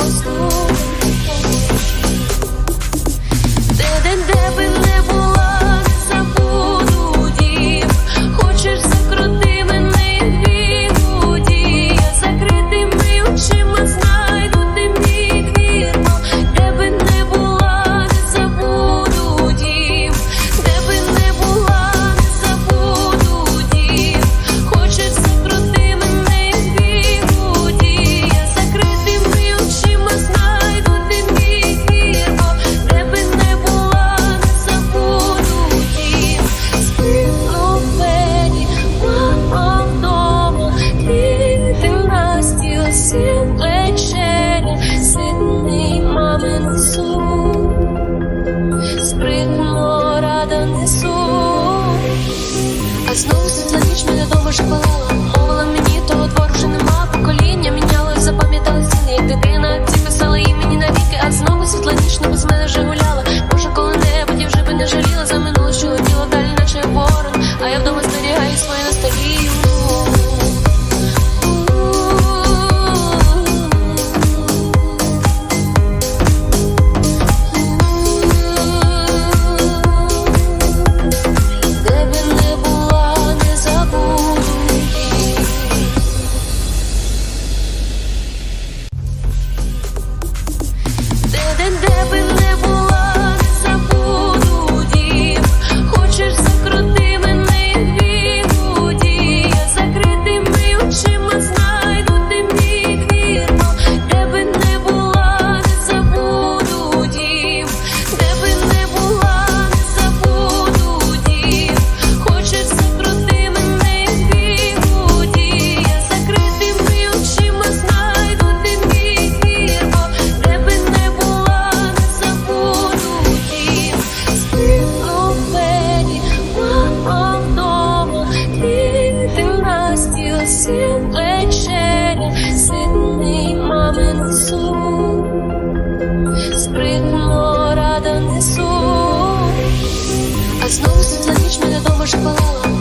old school. push for спригнуло рада несу, а знову світла ніч мене довго шпалала.